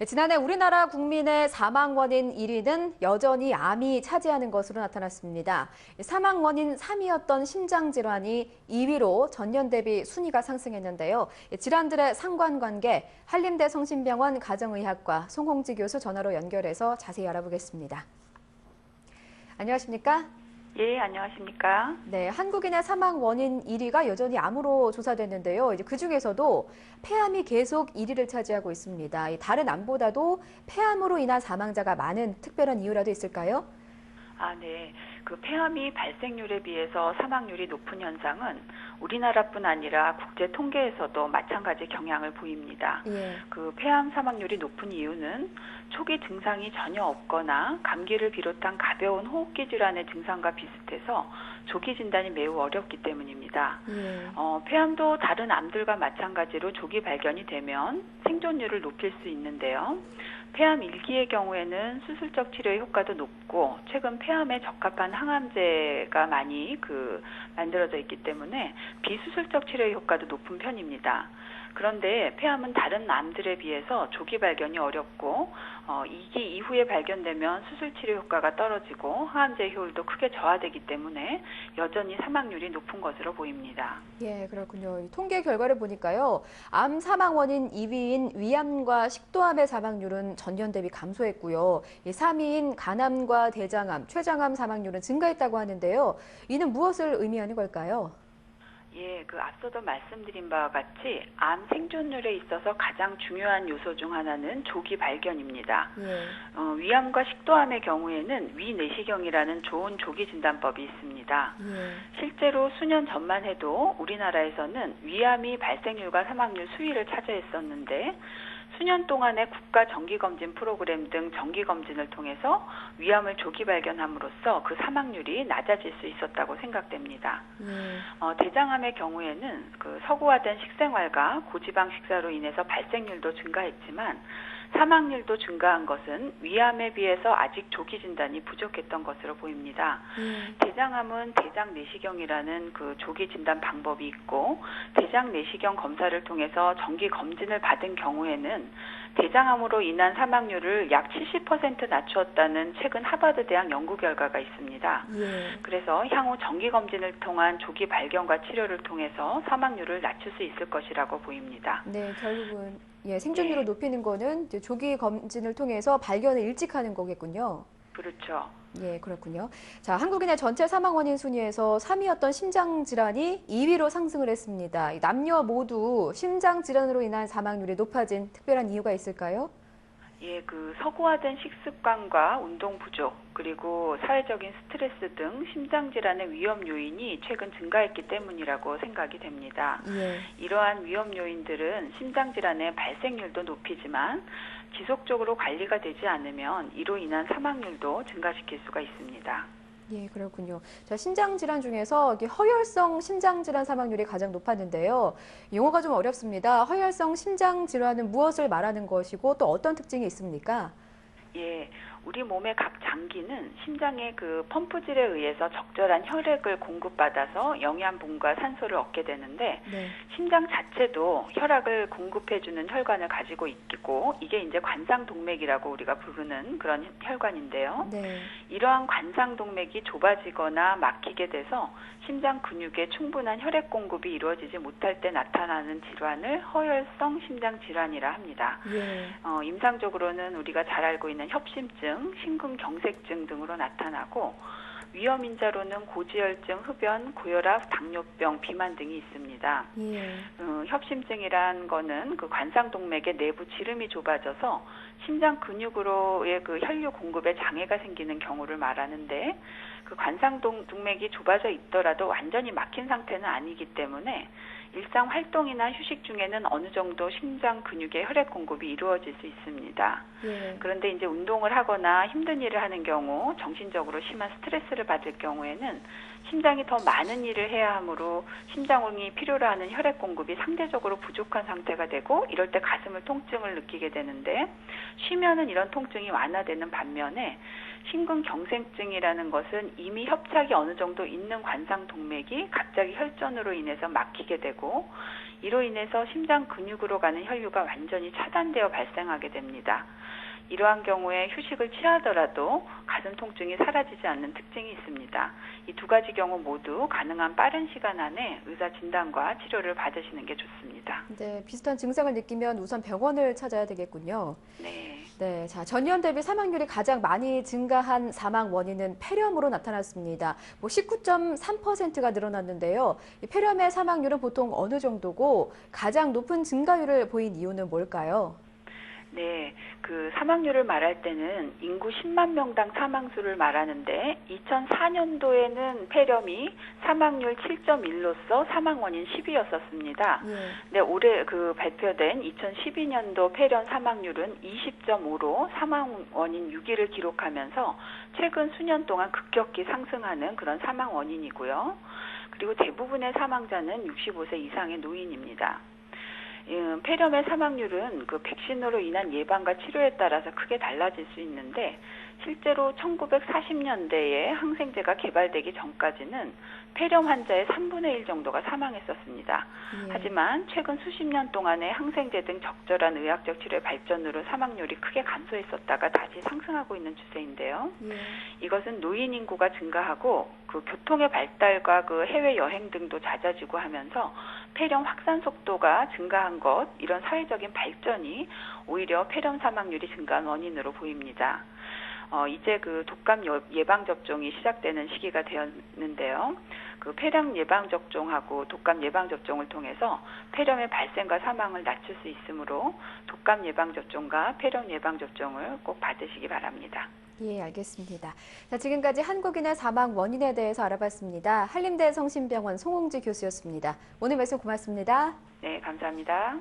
네, 지난해 우리나라 국민의 사망 원인 1위는 여전히 암이 차지하는 것으로 나타났습니다. 사망 원인 3위였던 심장 질환이 2위로 전년 대비 순위가 상승했는데요. 질환들의 상관관계 한림대 성심병원 가정의학과 송홍지 교수 전화로 연결해서 자세히 알아보겠습니다. 안녕하십니까? 예, 안녕하십니까? 네, 한국인의 사망 원인 1위가 여전히 암으로 조사됐는데요. 이제 그 중에서도 폐암이 계속 1위를 차지하고 있습니다. 이 다른 암보다도 폐암으로 인한 사망자가 많은 특별한 이유라도 있을까요? 아, 네. 그 폐암이 발생률에 비해서 사망률이 높은 현상은 우리나라뿐 아니라 국제 통계에서도 마찬가지 경향을 보입니다. 예. 그 폐암 사망률이 높은 이유는 초기 증상이 전혀 없거나 감기를 비롯한 가벼운 호흡기 질환의 증상과 비슷해서 조기 진단이 매우 어렵기 때문입니다. 예. 어, 폐암도 다른 암들과 마찬가지로 조기 발견이 되면 생존율을 높일 수 있는데요. 폐암 1기의 경우에는 수술적 치료의 효과도 높고 최근 폐암에 적합한 항암제가 많이 그 만들어져 있기 때문에 비수술적 치료의 효과도 높은 편입니다. 그런데 폐암은 다른 암들에 비해서 조기 발견이 어렵고 어, 2기 이후에 발견되면 수술 치료 효과가 떨어지고 항암제 효율도 크게 저하되기 때문에 여전히 사망률이 높은 것으로 보입니다. 예, 그렇군요. 이 통계 결과를 보니까요. 암 사망 원인 2위인 위암과 식도암의 사망률은 전년 대비 감소했고요. 이 3위인 간암과 대장암, 췌장암 사망률은 증가했다고 하는데요. 이는 무엇을 의미하는 걸까요? 예, 그 앞서도 말씀드린 바와 같이 암 생존율에 있어서 가장 중요한 요소 중 하나는 조기 발견입니다. 예. 어, 위암과 식도암의 경우에는 위내시경이라는 좋은 조기 진단법이 있습니다. 예. 실제로 수년 전만 해도 우리나라에서는 위암이 발생률과 사망률 수위를 차지했었는데 수년 동안의 국가 정기검진 프로그램 등 정기검진을 통해서 위암을 조기 발견함으로써 그 사망률이 낮아질 수 있었다고 생각됩니다. 예. 어, 대장암의 경우에는 그 서구화된 식생활과 고지방 식사로 인해서 발생률도 증가했지만 사망률도 증가한 것은 위암에 비해서 아직 조기 진단이 부족했던 것으로 보입니다. 예. 대장암은 대장 내시경이라는 그 조기 진단 방법이 있고 대장 내시경 검사를 통해서 정기 검진을 받은 경우에는 대장암으로 인한 사망률을 약 70% 낮추었다는 최근 하버드 대학 연구 결과가 있습니다. 예. 그래서 향후 정기 검진을 통한 조기 발견과 치료를 통해서 사망률을 낮출 수 있을 것이라고 보입니다. 네, 결국은 예, 생존율을 네. 높이는 거는 이제 조기 검진을 통해서 발견을 일찍 하는 거겠군요. 그렇죠. 예, 그렇군요. 자, 한국인의 전체 사망 원인 순위에서 3위였던 심장 질환이 2위로 상승을 했습니다. 이 남녀 모두 심장 질환으로 인한 사망률이 높아진 특별한 이유가 있을까요? 예, 그 서구화된 식습관과 운동 부족, 그리고 사회적인 스트레스 등 심장 질환의 위험 요인이 최근 증가했기 때문이라고 생각이 됩니다. 예. 이러한 위험 요인들은 심장 질환의 발생률도 높이지만 지속적으로 관리가 되지 않으면 이로 인한 사망률도 증가시킬 수가 있습니다. 예, 그렇군요. 자, 심장 질환 중에서 허혈성 심장 질환 사망률이 가장 높았는데요. 용어가 좀 어렵습니다. 허혈성 심장 질환은 무엇을 말하는 것이고 또 어떤 특징이 있습니까? 예, 우리 몸의 각 장기는 심장의 그 펌프질에 의해서 적절한 혈액을 공급받아서 영양분과 산소를 얻게 되는데 네. 심장 자체도 혈액을 공급해주는 혈관을 가지고 있고 이게 이제 관상동맥이라고 우리가 부르는 그런 혈관인데요. 네. 이러한 관상동맥이 좁아지거나 막히게 돼서 심장 근육에 충분한 혈액 공급이 이루어지지 못할 때 나타나는 질환을 허혈성 심장 질환이라 합니다. 예. 어, 임상적으로는 우리가 잘 알고 있는 협심증, 심근경색증 등으로 나타나고 위험 인자로는 고지혈증, 흡연, 고혈압, 당뇨병, 비만 등이 있습니다. 예. 어, 협심증이란 거는 그 관상동맥의 내부 지름이 좁아져서 심장 근육으로의 그 혈류 공급에 장애가 생기는 경우를 말하는데 그 관상동맥이 좁아져 있더라도 완전히 막힌 상태는 아니기 때문에 일상 활동이나 휴식 중에는 어느 정도 심장 근육의 혈액 공급이 이루어질 수 있습니다. 예. 그런데 이제 운동을 하거나 힘든 일을 하는 경우, 정신적으로 심한 스트레스를 받을 경우에는 심장이 더 많은 일을 해야 하므로 심장이 필요로 하는 혈액 공급이 상대적으로 부족한 상태가 되고 이럴 때 가슴을 통증을 느끼게 되는데 쉬면은 이런 통증이 완화되는 반면에 심근경색증이라는 것은 이미 협착이 어느 정도 있는 관상 동맥이 갑자기 혈전으로 인해서 막히게 되고 이로 인해서 심장 근육으로 가는 혈류가 완전히 차단되어 발생하게 됩니다. 이러한 경우에 휴식을 취하더라도 가슴 통증이 사라지지 않는 특징이 있습니다. 이 두 가지 경우 모두 가능한 빠른 시간 안에 의사 진단과 치료를 받으시는 게 좋습니다. 네, 비슷한 증상을 느끼면 우선 병원을 찾아야 되겠군요. 네. 네, 자, 전년 대비 사망률이 가장 많이 증가한 사망 원인은 폐렴으로 나타났습니다. 뭐 19.3%가 늘어났는데요. 이 폐렴의 사망률은 보통 어느 정도고 가장 높은 증가율을 보인 이유는 뭘까요? 네, 그 사망률을 말할 때는 인구 10만 명당 사망수를 말하는데 2004년도에는 폐렴이 사망률 7.1로서 사망 원인 10위였었습니다. 예. 네, 올해 그 발표된 2012년도 폐렴 사망률은 20.5로 사망 원인 6위를 기록하면서 최근 수년 동안 급격히 상승하는 그런 사망 원인이고요. 그리고 대부분의 사망자는 65세 이상의 노인입니다. 음, 폐렴의 사망률은 그 백신으로 인한 예방과 치료에 따라서 크게 달라질 수 있는데 실제로 1940년대에 항생제가 개발되기 전까지는 폐렴 환자의 3분의 1 정도가 사망했었습니다. 예. 하지만 최근 수십 년 동안의 항생제 등 적절한 의학적 치료의 발전으로 사망률이 크게 감소했었다가 다시 상승하고 있는 추세인데요. 예. 이것은 노인 인구가 증가하고 그 교통의 발달과 그 해외 여행 등도 잦아지고 하면서 폐렴 확산 속도가 증가한 것 이런 사회적인 발전이 오히려 폐렴 사망률이 증가한 원인으로 보입니다. 어, 이제 그 독감 여- 예방 접종이 시작되는 시기가 되었는데요. 그 폐렴 예방 접종하고 독감 예방 접종을 통해서 폐렴의 발생과 사망을 낮출 수 있으므로 독감 예방 접종과 폐렴 예방 접종을 꼭 받으시기 바랍니다. 예, 알겠습니다. 자, 지금까지 한국인의 사망 원인에 대해서 알아봤습니다. 한림대 성심병원 송홍지 교수였습니다. 오늘 말씀 고맙습니다. 네, 감사합니다.